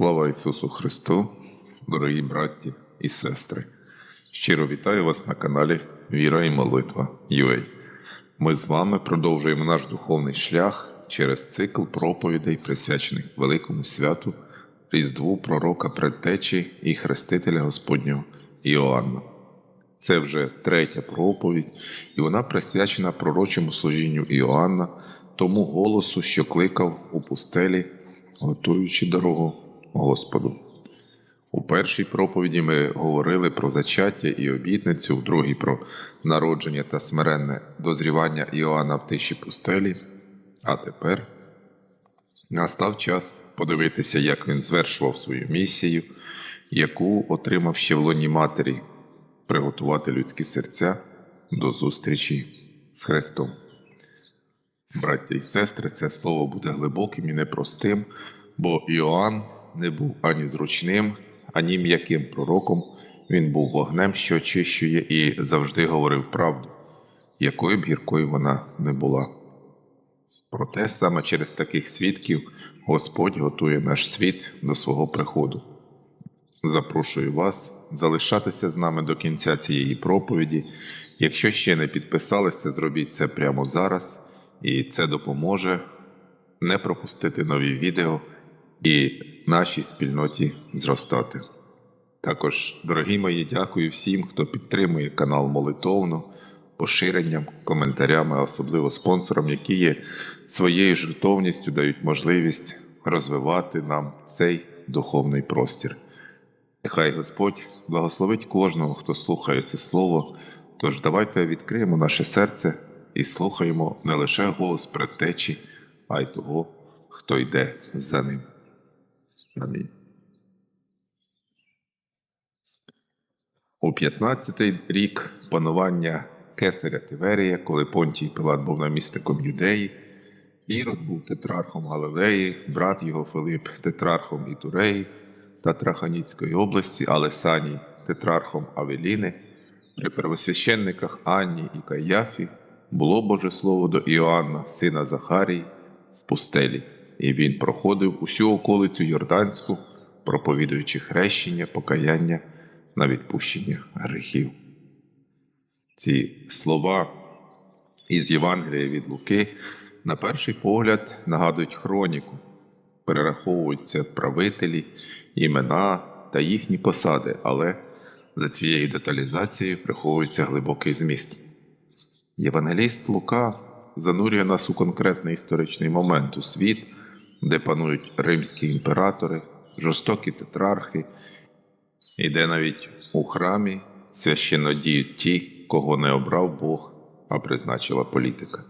Слава Ісусу Христу, дорогі браті і сестри! Щиро вітаю вас на каналі Віра і Молитва UA. Ми з вами продовжуємо наш духовний шлях через цикл проповідей, присвячених великому святу, Різдву пророка предтечі і хрестителя Господнього Іоанна. Це вже третя проповідь, і вона присвячена пророчому служінню Іоанна, тому голосу, що кликав у пустелі, готуючи дорогу Господу. У першій проповіді ми говорили про зачаття і обітницю, в другій про народження та смиренне дозрівання Іоанна в тиші пустелі. А тепер настав час подивитися, як він звершував свою місію, яку отримав ще в лоні матері приготувати людські серця до зустрічі з Христом. Браття і сестри, це слово буде глибоким і непростим, бо Іоанн не був ані зручним, ані м'яким пророком. Він був вогнем, що очищує, і завжди говорив правду, якою б гіркою вона не була. Проте саме через таких свідків Господь готує наш світ до свого приходу. Запрошую вас залишатися з нами до кінця цієї проповіді. Якщо ще не підписалися, зробіть це прямо зараз, і це допоможе не пропустити нові відео і нашій спільноті зростати. Також, дорогі мої, дякую всім, хто підтримує канал молитовно, поширенням, коментарями, а особливо спонсорам, які є своєю жертовністю дають можливість розвивати нам цей духовний простір. Нехай Господь благословить кожного, хто слухає це слово. Тож давайте відкриємо наше серце і слухаємо не лише голос предтечі, а й того, хто йде за ним. Амінь. У 15-й рік панування кесаря Тиверія, коли Понтій Пилат був намісником Юдеї, Ірод був тетрархом Галилеї, брат його Филип тетрархом Ітуреї та Траханіцької області, але Саній тетрархом Авеліни, при первосвященниках Анні і Каяфі було Боже Слово до Іоанна, сина Захарії, в пустелі, і він проходив усю околицю Йорданську, проповідуючи хрещення, покаяння на відпущення грехів. Ці слова із Євангелія від Луки, на перший погляд, нагадують хроніку, перераховуються правителі, імена та їхні посади, але за цією деталізацією приховується глибокий зміст. Євангеліст Лука занурює нас у конкретний історичний момент у світ, де панують римські імператори, жорстокі тетрархи, і де навіть у храмі священно діють ті, кого не обрав Бог, а призначила політика.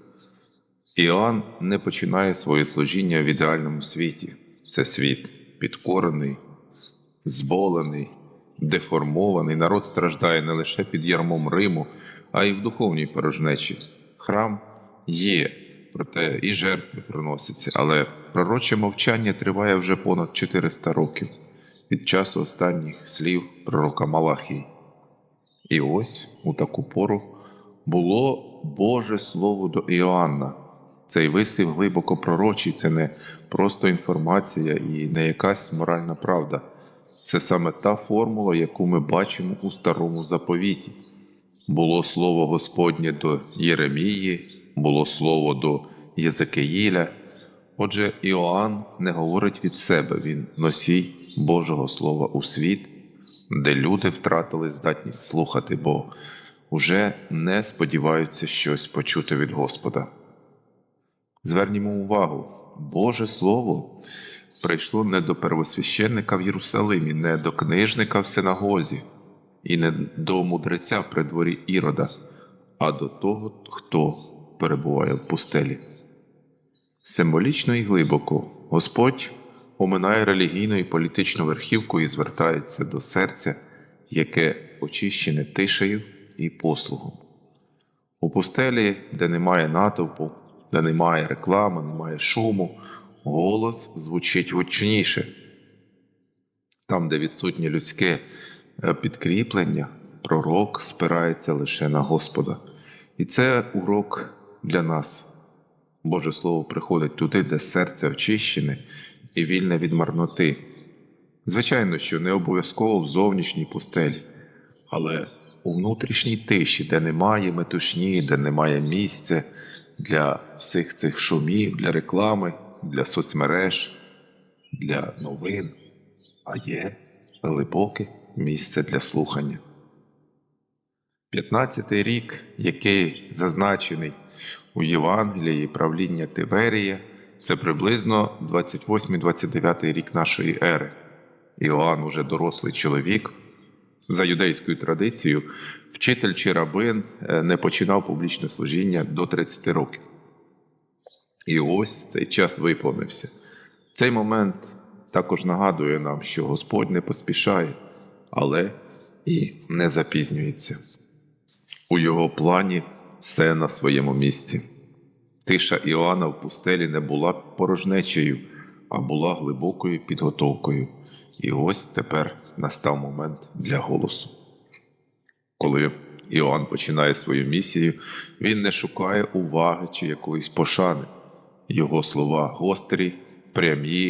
Іоанн не починає своє служіння в ідеальному світі. Це світ підкорений, зболений, деформований. Народ страждає не лише під ярмом Риму, а й в духовній порожнечі. Храм є, проте і жертви приносяться, але пророче мовчання триває вже понад 400 років від часу останніх слів пророка Малахії. І ось у таку пору було Боже Слово до Іоанна. Цей вислів глибоко пророчий, це не просто інформація і не якась моральна правда. Це саме та формула, яку ми бачимо у старому заповіті. Було слово Господнє до Єремії, було слово до Єзекиїля. Отже, Іоанн не говорить від себе, він носій Божого Слова у світ, де люди втратили здатність слухати, бо вже не сподіваються щось почути від Господа. Звернімо увагу, Боже Слово прийшло не до первосвященника в Єрусалимі, не до книжника в синагозі і не до мудреця при дворі Ірода, а до того, хто перебуває в пустелі. Символічно і глибоко Господь оминає релігійну і політичну верхівку і звертається до серця, яке очищене тишею і послугом. У пустелі, де немає натовпу, де немає реклами, немає шуму, голос звучить гучніше. Там, де відсутнє людське е, підкріплення, пророк спирається лише на Господа. І це урок для нас. Боже Слово приходить туди, де серце очищене і вільне від марноти. Звичайно, що не обов'язково в зовнішній пустелі, але у внутрішній тиші, де немає метушні, де немає місця для всіх цих шумів, для реклами, для соцмереж, для новин, а є глибоке місце для слухання. П'ятнадцятий рік, який зазначений у Євангелії правління Тиверія, це приблизно 28-29 рік нашої ери. Іоанн уже дорослий чоловік. За юдейською традицією, вчитель чи рабин е, не починав публічне служіння до 30 років. І ось цей час виповнився. Цей момент також нагадує нам, що Господь не поспішає, але і не запізнюється. У його плані все на своєму місці. Тиша Іоанна в пустелі не була порожнечею, а була глибокою підготовкою. І ось тепер настав момент для голосу. Коли Іоанн починає свою місію, він не шукає уваги чи якоїсь пошани. Його слова гострі, прямі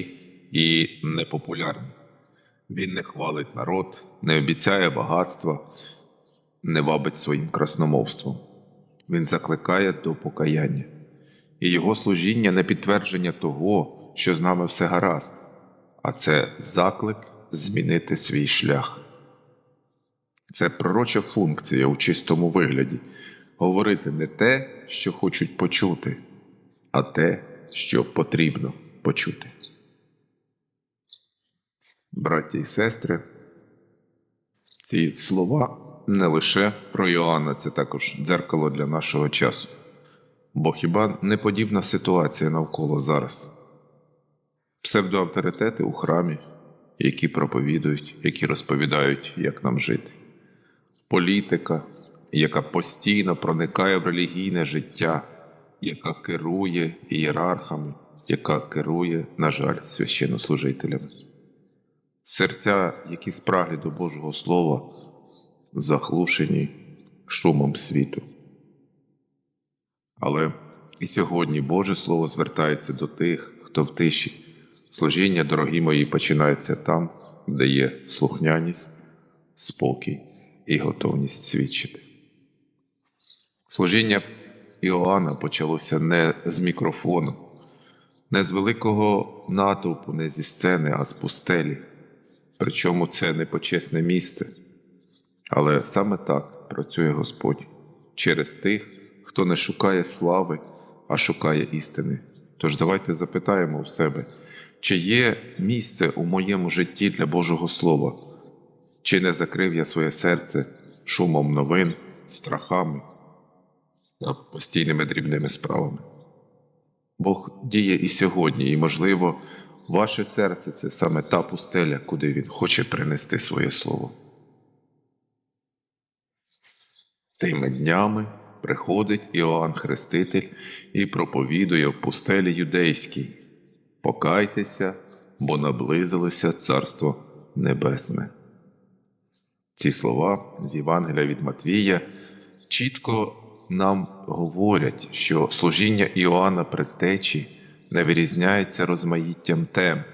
і непопулярні. Він не хвалить народ, не обіцяє багатства, не вабить своїм красномовством. Він закликає до покаяння. І його служіння не підтвердження того, що з нами все гаразд, а це заклик змінити свій шлях. Це пророча функція у чистому вигляді говорити не те, що хочуть почути, а те, що потрібно почути. Браття і сестри, ці слова не лише про Йоанна, це також дзеркало для нашого часу. Бо хіба не подібна ситуація навколо зараз? Псевдоавторитети у храмі, які проповідують, які розповідають, як нам жити, політика, яка постійно проникає в релігійне життя, яка керує ієрархами, яка керує, на жаль, священнослужителями. Серця, які спраглі до Божого Слова, заглушені шумом світу. Але і сьогодні Боже Слово звертається до тих, хто в тиші. Служіння, дорогі мої, починається там, де є слухняність, спокій і готовність свідчити. Служіння Іоанна почалося не з мікрофону, не з великого натовпу, не зі сцени, а з пустелі. Причому це не почесне місце. Але саме так працює Господь через тих, хто не шукає слави, а шукає істини. Тож давайте запитаємо в себе, чи є місце у моєму житті для Божого Слова, чи не закрив я своє серце шумом новин, страхами та постійними дрібними справами. Бог діє і сьогодні, і, можливо, ваше серце це саме та пустеля, куди Він хоче принести своє слово. Тими днями приходить Іоанн Хреститель і проповідує в пустелі юдейській Покайтеся, бо наблизилося Царство Небесне. Ці слова з Євангелія від Матвія чітко нам говорять, що служіння Іоанна Предтечі не вирізняється розмаїттям тем.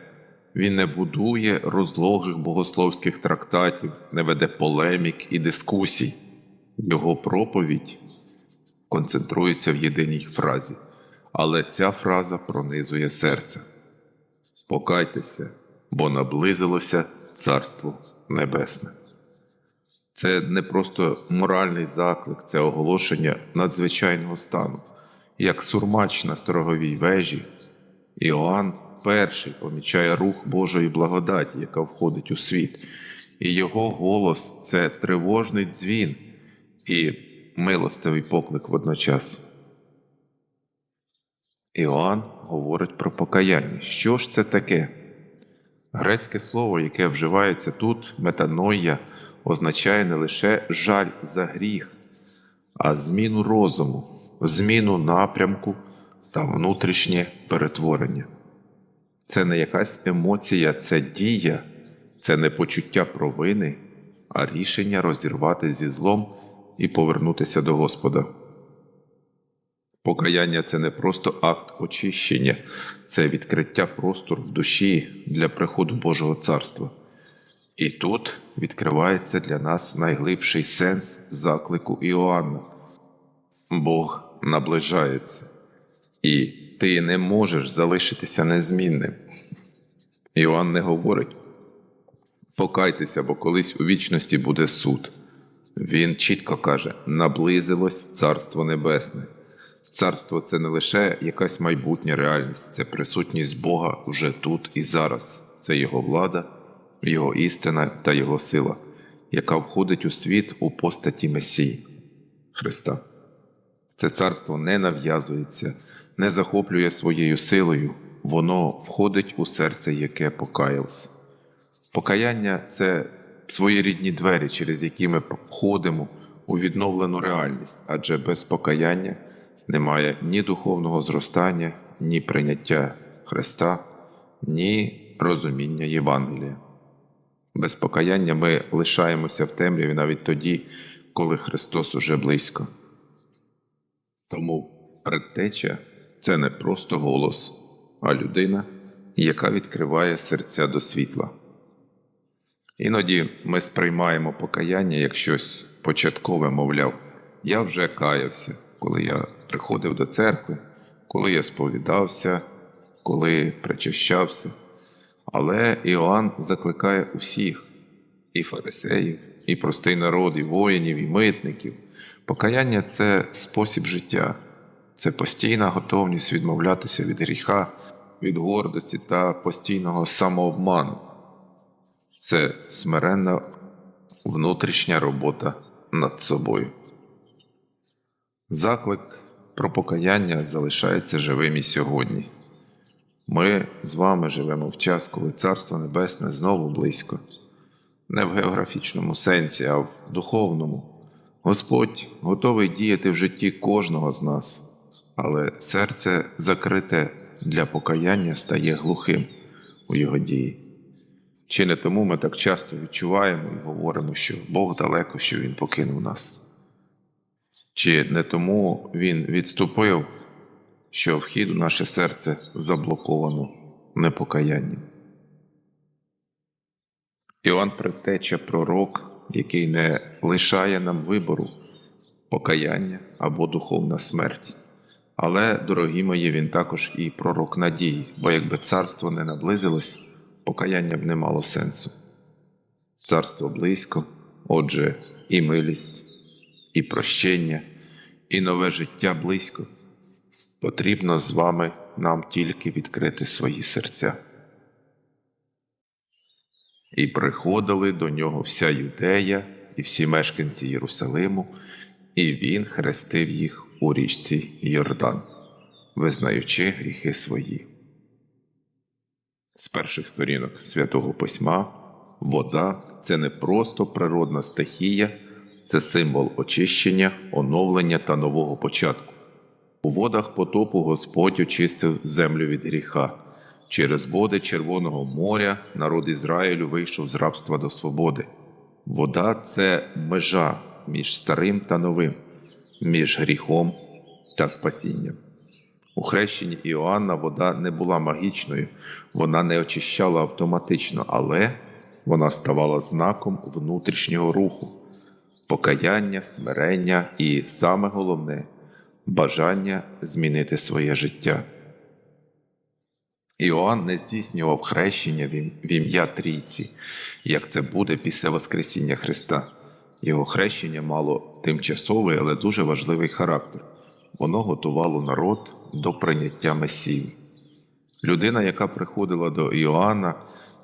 Він не будує розлогих богословських трактатів, не веде полемік і дискусій. Його проповідь концентрується в єдиній фразі, але ця фраза пронизує серце. Покайтеся, бо наблизилося Царство Небесне. Це не просто моральний заклик, це оголошення надзвичайного стану. Як сурмач на стороговій вежі, Іоанн перший помічає рух Божої благодаті, яка входить у світ, і його голос це тривожний дзвін і милостивий поклик водночас. Іоанн говорить про покаяння. Що ж це таке? Грецьке слово, яке вживається тут, метаноя, означає не лише жаль за гріх, а зміну розуму, зміну напрямку та внутрішнє перетворення. Це не якась емоція, це дія, це не почуття провини, а рішення розірвати зі злом і повернутися до Господа. Покаяння це не просто акт очищення, це відкриття простору в душі для приходу Божого царства. І тут відкривається для нас найглибший сенс заклику Іоанна. Бог наближається, і ти не можеш залишитися незмінним. Іоанн не говорить покайтеся, бо колись у вічності буде суд. Він чітко каже: наблизилось Царство Небесне. Царство це не лише якась майбутня реальність, це присутність Бога вже тут і зараз. Це Його влада, Його істина та Його сила, яка входить у світ у постаті Месії Христа. Це царство не нав'язується, не захоплює своєю силою, воно входить у серце, яке покаялося. Покаяння це своєрідні двері, через які ми входимо у відновлену реальність, адже без покаяння немає ні духовного зростання, ні прийняття Христа, ні розуміння Євангелія. Без покаяння ми лишаємося в темряві навіть тоді, коли Христос уже близько. Тому предтеча це не просто голос, а людина, яка відкриває серця до світла. Іноді ми сприймаємо покаяння як щось початкове, мовляв, я вже каявся, коли я приходив до церкви, коли я сповідався, коли причащався. Але Іоанн закликає усіх і фарисеїв, і простий народ, і воїнів, і митників. Покаяння це спосіб життя, це постійна готовність відмовлятися від гріха, від гордості та постійного самообману. Це смиренна внутрішня робота над собою. Заклик про покаяння залишається живим і сьогодні. Ми з вами живемо в час, коли Царство Небесне знову близько, не в географічному сенсі, а в духовному. Господь готовий діяти в житті кожного з нас, але серце закрите для покаяння стає глухим у його дії. Чи не тому ми так часто відчуваємо і говоримо, що Бог далеко, що Він покинув нас? Чи не тому Він відступив, що вхід у наше серце заблоковано непокаянням? Іоанн Предтеча пророк, який не лишає нам вибору покаяння або духовна смерть. Але, дорогі мої, він також і пророк надії, бо якби царство не наблизилось, покаяння б не мало сенсу. Царство близько, отже, і милість, і прощення, і нове життя близько. Потрібно з вами нам тільки відкрити свої серця. І приходили до нього вся юдея і всі мешканці Єрусалиму, і він хрестив їх у річці Йордан, визнаючи гріхи свої. З перших сторінок святого письма вода це не просто природна стихія, це символ очищення, оновлення та нового початку. У водах потопу Господь очистив землю від гріха. Через води Червоного моря народ Ізраїлю вийшов з рабства до свободи. Вода це межа між старим та новим, між гріхом та спасінням. У хрещенні Іоанна вода не була магічною, вона не очищала автоматично, але вона ставала знаком внутрішнього руху, покаяння, смирення і, саме головне, бажання змінити своє життя. Іоанн не здійснював хрещення в ім'я Трійці, як це буде після Воскресіння Христа. Його хрещення мало тимчасовий, але дуже важливий характер. Воно готувало народ до прийняття Месії. Людина, яка приходила до Іоанна,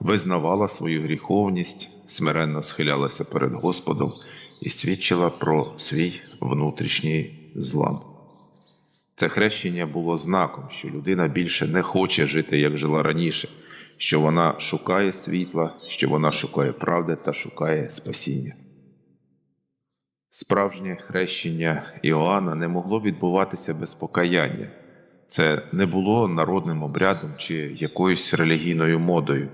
визнавала свою гріховність, смиренно схилялася перед Господом і свідчила про свій внутрішній злам. Це хрещення було знаком, що людина більше не хоче жити, як жила раніше, що вона шукає світла, що вона шукає правди та шукає спасіння. Справжнє хрещення Іоанна не могло відбуватися без покаяння. Це не було народним обрядом чи якоюсь релігійною модою.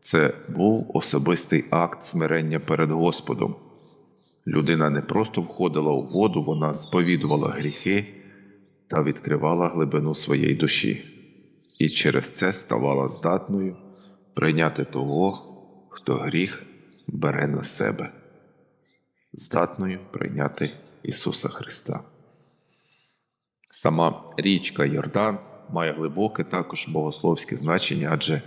Це був особистий акт смирення перед Господом. Людина не просто входила у воду, вона сповідувала гріхи та відкривала глибину своєї душі, і через це ставала здатною прийняти того, хто гріх бере на себе, здатною прийняти Ісуса Христа. Сама річка Йордан має глибоке також богословське значення, адже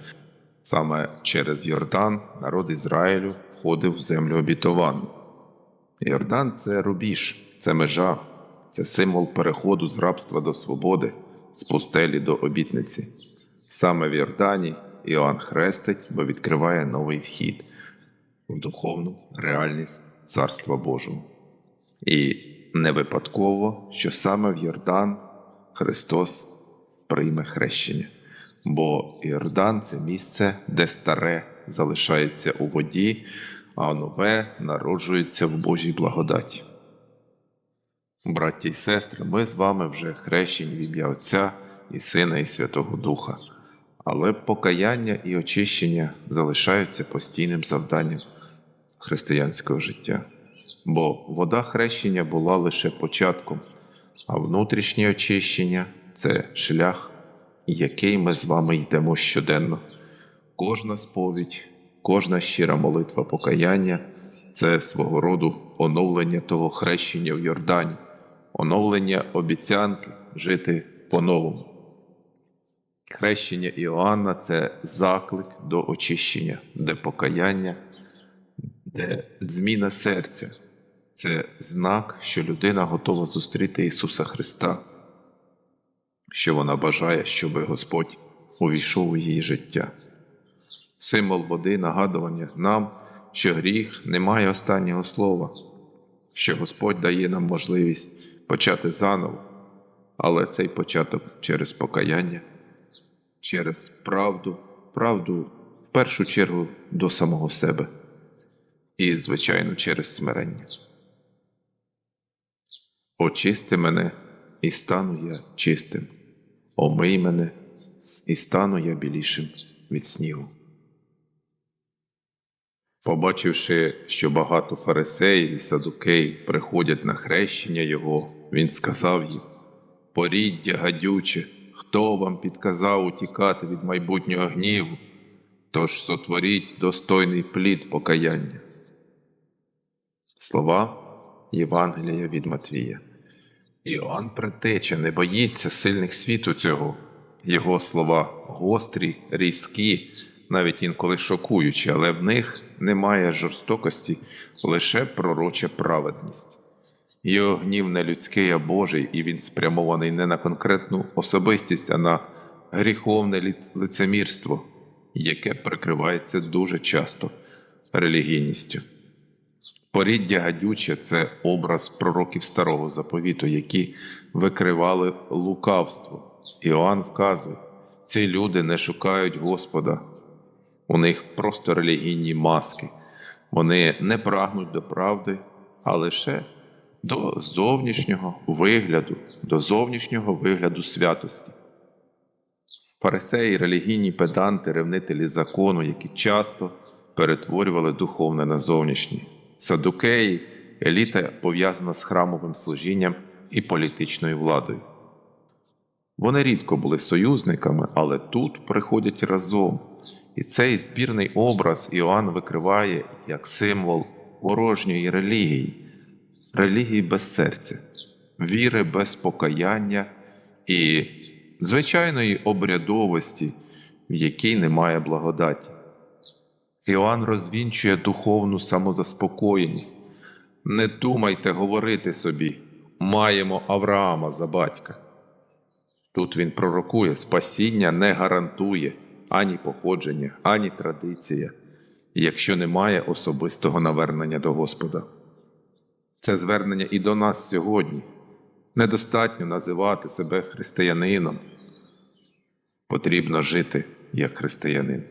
саме через Йордан народ Ізраїлю входив в землю обітовану. Йордан це рубіж, це межа, це символ переходу з рабства до свободи, з пустелі до обітниці. Саме в Йордані Іоанн хрестить, бо відкриває новий вхід в духовну реальність Царства Божого. І не випадково, що саме в Йордан Христос прийме хрещення, бо Йордан це місце, де старе залишається у воді, а нове народжується в Божій благодаті. Браття і сестри, ми з вами вже хрещені в Отця і Сина, і Святого Духа, але покаяння і очищення залишаються постійним завданням християнського життя. Бо вода хрещення була лише початком, а внутрішнє очищення це шлях, який ми з вами йдемо щоденно. Кожна сповідь, кожна щира молитва покаяння це свого роду оновлення того хрещення в Йордані, оновлення обіцянки жити по-новому. Хрещення Іоанна це заклик до очищення, де покаяння, де зміна серця. Це знак, що людина готова зустріти Ісуса Христа, що вона бажає, щоб Господь увійшов у її життя. Символ води нагадування нам, що гріх не має останнього слова, що Господь дає нам можливість почати заново, але цей початок через покаяння, через правду, правду в першу чергу до самого себе і, звичайно, через смирення. Очисти мене, і стану я чистим, омий мене, і стану я білішим від снігу. Побачивши, що багато фарисеїв і садукеїв приходять на хрещення його, він сказав їм: Поріддя гадюче, хто вам підказав утікати від майбутнього гніву, тож сотворіть достойний плід покаяння. Слова Євангелія від Матвія. Іоанн Предтеча не боїться сильних світу цього. Його слова гострі, різкі, навіть інколи шокуючі, але в них немає жорстокості, лише пророча праведність. Його гнів не людський, а Божий, і він спрямований не на конкретну особистість, а на гріховне лицемірство, яке прикривається дуже часто релігійністю. Поріддя гадюче це образ пророків старого заповіту, які викривали лукавство. Іоанн вказує, ці люди не шукають Господа, у них просто релігійні маски. Вони не прагнуть до правди, а лише до зовнішнього вигляду, до зовнішнього вигляду святості. Фарисеї, релігійні педанти, ревнителі закону, які часто перетворювали духовне на зовнішнє. Садукеї, еліта пов'язана з храмовим служінням і політичною владою. Вони рідко були союзниками, але тут приходять разом. І цей збірний образ Іоанн викриває як символ ворожньої релігії, релігії без серця, віри без покаяння і звичайної обрядовості, в якій немає благодаті. Іоанн розвінчує духовну самозаспокоєність. Не думайте говорити собі, маємо Авраама за батька. Тут він пророкує, спасіння не гарантує ані походження, ані традиція, якщо немає особистого навернення до Господа. Це звернення і до нас сьогодні. Недостатньо називати себе християнином. Потрібно жити як християнин.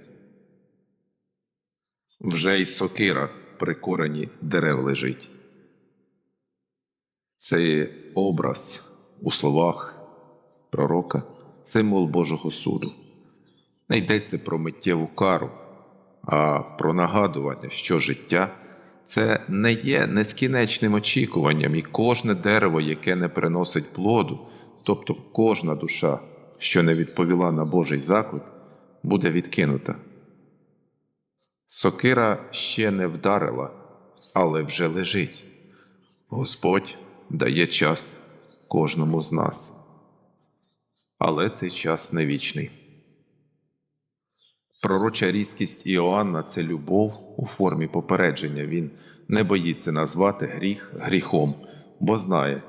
Вже й сокира при корені дерев лежить. Це образ у словах пророка, символ Божого суду. Не йдеться про миттєву кару, а про нагадування, що життя це не є нескінченним очікуванням, і кожне дерево, яке не приносить плоду, тобто кожна душа, що не відповіла на Божий заклик, буде відкинута. Сокира ще не вдарила, але вже лежить. Господь дає час кожному з нас. Але цей час не вічний. Пророча різкість Іоанна це любов у формі попередження. Він не боїться назвати гріх гріхом, бо знає,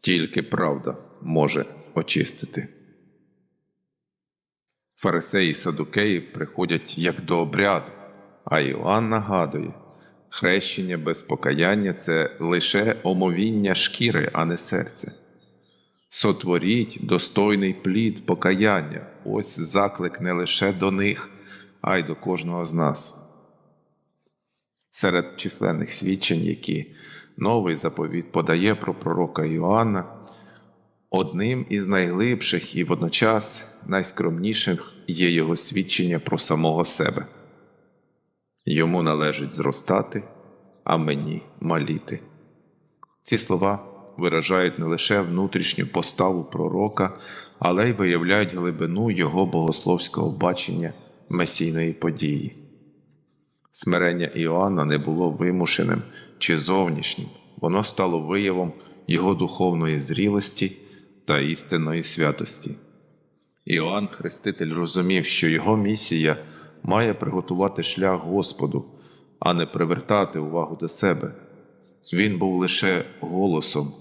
тільки правда може очистити. Фарисеї садукеї приходять як до обряду, а Іоанн нагадує, хрещення без покаяння це лише омовіння шкіри, а не серця. Сотворіть достойний плід покаяння. Ось заклик не лише до них, а й до кожного з нас. Серед численних свідчень, які новий заповіт подає про пророка Іоанна, одним із найглибших і водночас найскромніших є його свідчення про самого себе. Йому належить зростати, а мені маліти. Ці слова виражають не лише внутрішню поставу пророка, але й виявляють глибину його богословського бачення месійної події. Смирення Іоанна не було вимушеним чи зовнішнім, воно стало виявом його духовної зрілості та істинної святості. Іоанн Хреститель розумів, що його місія має приготувати шлях Господу, а не привертати увагу до себе. Він був лише голосом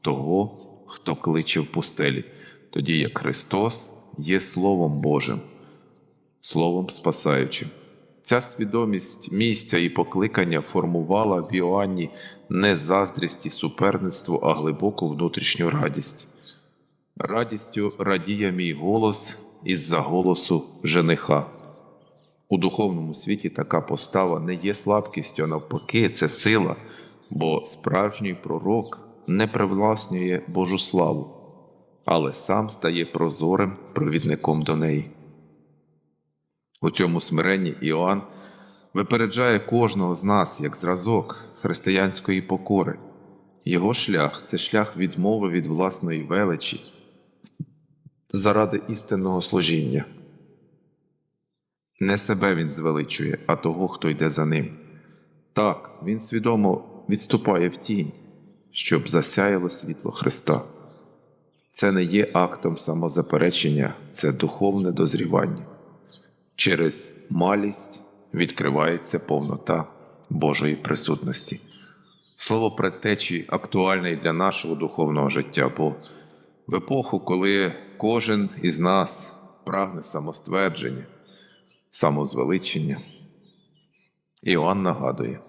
того, хто кличе в пустелі, тоді як Христос є Словом Божим, Словом Спасаючим. Ця свідомість місця і покликання формувала в Іоанні не заздрість і суперництво, а глибоку внутрішню радість. Радістю радіє мій голос із-за голосу жениха. У духовному світі така постава не є слабкістю, а навпаки, це сила, бо справжній пророк не привласнює Божу славу, але сам стає прозорим провідником до неї. У цьому смиренні Іоанн випереджає кожного з нас як зразок християнської покори. Його шлях це шлях відмови від власної величі заради істинного служіння. Не себе він звеличує, а того, хто йде за ним. Так, він свідомо відступає в тінь, щоб засяяло світло Христа. Це не є актом самозаперечення, це духовне дозрівання. Через малість відкривається повнота Божої присутності. Слово предтечі актуальне і для нашого духовного життя, бо в епоху, коли кожен із нас прагне самоствердження, самозвеличення, Іоанн нагадує,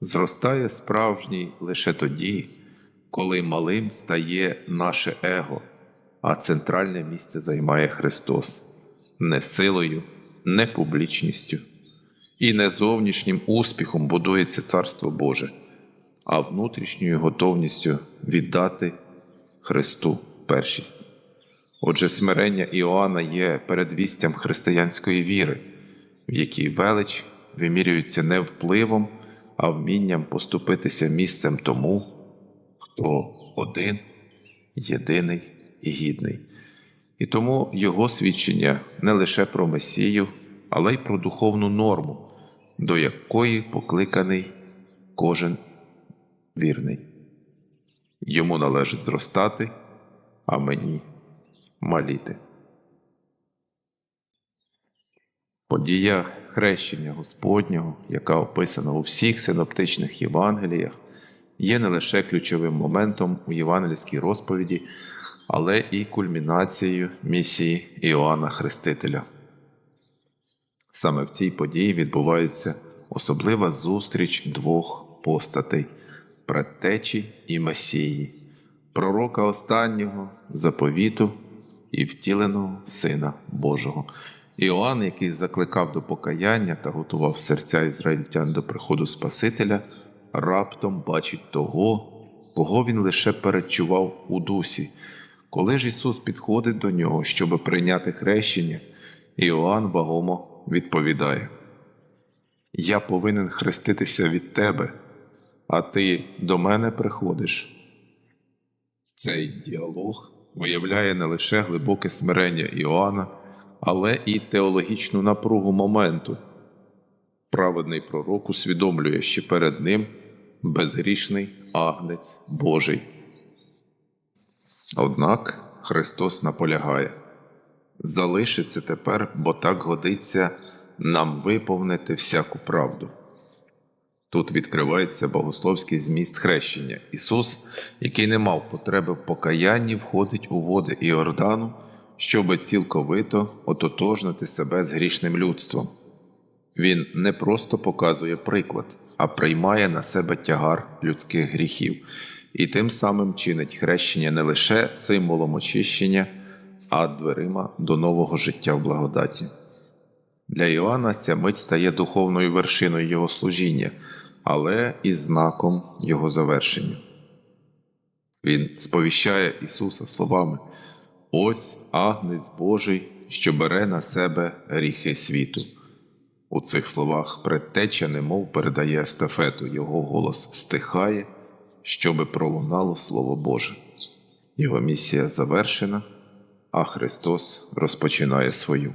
зростає справжній лише тоді, коли малим стає наше его, а центральне місце займає Христос. Не силою, не публічністю. І не зовнішнім успіхом будується Царство Боже, а внутрішньою готовністю віддати Христу першість. Отже, смирення Іоанна є передвістям християнської віри, в якій велич вимірюється не впливом, а вмінням поступитися місцем тому, хто один, єдиний і гідний. І тому його свідчення не лише про Месію, але й про духовну норму, до якої покликаний кожен вірний. Йому належить зростати, а мені маліти. Подія хрещення Господнього, яка описана у всіх синоптичних Євангеліях, є не лише ключовим моментом у євангельській розповіді, але і кульмінацією місії Іоанна Хрестителя. Саме в цій події відбувається особлива зустріч двох постатей предтечі і Месії, пророка останнього заповіту і втіленого Сина Божого. Іоанн, який закликав до покаяння та готував серця ізраїльтян до приходу Спасителя, раптом бачить того, кого він лише передчував у дусі. Коли ж Ісус підходить до нього, щоб прийняти хрещення, Іоанн вагомо відповідає: Я повинен хреститися від тебе, а ти до мене приходиш. Цей діалог виявляє не лише глибоке смирення Іоанна, але і теологічну напругу моменту. Праведний пророк усвідомлює, що перед ним безгрішний агнець Божий. Однак Христос наполягає залишиться тепер, бо так годиться нам виповнити всяку правду. Тут відкривається богословський зміст хрещення. Ісус, який не мав потреби в покаянні, входить у води Іордану, щоби цілковито ототожнити себе з грішним людством. Він не просто показує приклад, а приймає на себе тягар людських гріхів, і тим самим чинить хрещення не лише символом очищення, а дверима до нового життя в благодаті. Для Іоанна ця мить стає духовною вершиною його служіння, але і знаком його завершення. Він сповіщає Ісуса словами: Ось агнець Божий, що бере на себе гріхи світу. У цих словах предтеча немов передає естафету, його голос стихає, щоби пролунало Слово Боже. Його місія завершена, а Христос розпочинає свою.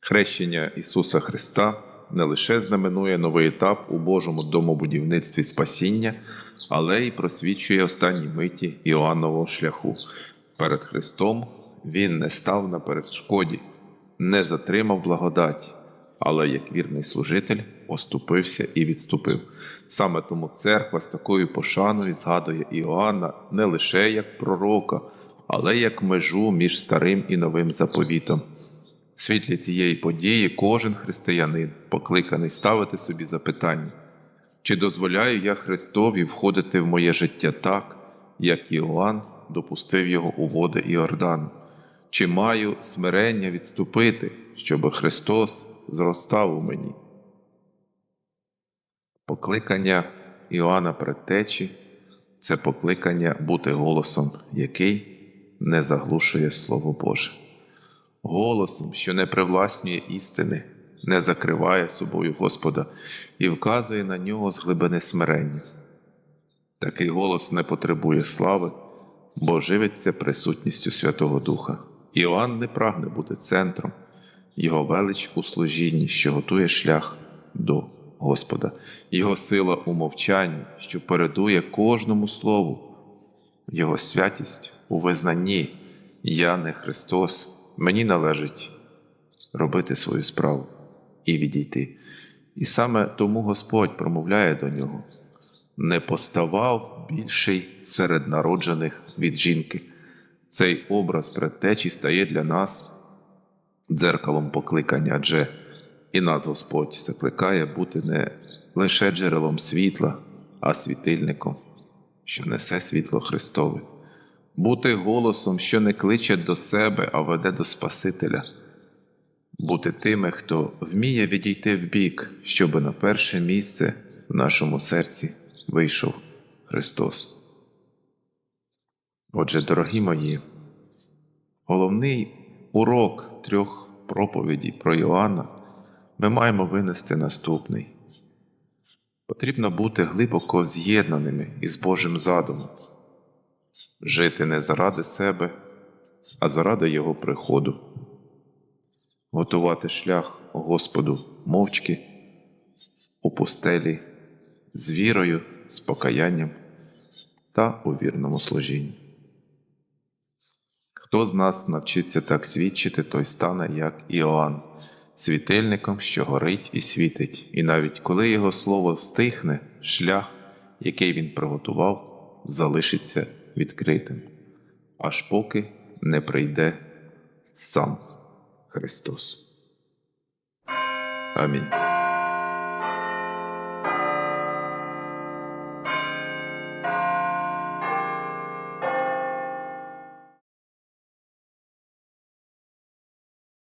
Хрещення Ісуса Христа не лише знаменує новий етап у Божому домобудівництві спасіння, але й просвічує останні миті Іоаннового шляху. Перед Христом Він не став на перешкоді, не затримав благодаті, але як вірний служитель поступився і відступив. Саме тому церква з такою пошаною згадує Іоанна не лише як пророка, але як межу між старим і новим заповітом. В світлі цієї події кожен християнин покликаний ставити собі запитання, чи дозволяю я Христові входити в моє життя так, як Іоанн допустив його у води Іордану, чи маю смирення відступити, щоб Христос зростав у мені. Покликання Іоанна Предтечі це покликання бути голосом, який не заглушує Слово Боже голосом, що не привласнює істини, не закриває собою Господа і вказує на нього з глибини смирення. Такий голос не потребує слави, бо живиться присутністю Святого Духа. Іоанн не прагне бути центром, його велич у служінні, що готує шлях до Господа, його сила у мовчанні, що передує кожному слову, його святість у визнанні Я не Христос. Мені належить робити свою справу і відійти. І саме тому Господь промовляє до нього: не поставав більший серед народжених від жінки. Цей образ предтечі стає для нас дзеркалом покликання, адже і нас Господь закликає бути не лише джерелом світла, а світильником, що несе світло Христове бути голосом, що не кличе до себе, а веде до Спасителя, бути тими, хто вміє відійти вбік, щоб на перше місце в нашому серці вийшов Христос. Отже, дорогі мої, головний урок трьох проповідей про Йоанна ми маємо винести наступний. Потрібно бути глибоко з'єднаними із Божим задумом жити не заради себе, а заради Його приходу, готувати шлях Господу мовчки у пустелі з вірою, з покаянням та у вірному служінні. Хто з нас навчиться так свідчити, той стане, як Іоанн, світильником, що горить і світить, і навіть коли його слово стихне, шлях, який він приготував, залишиться відкритим, аж поки не прийде сам Христос. Амінь.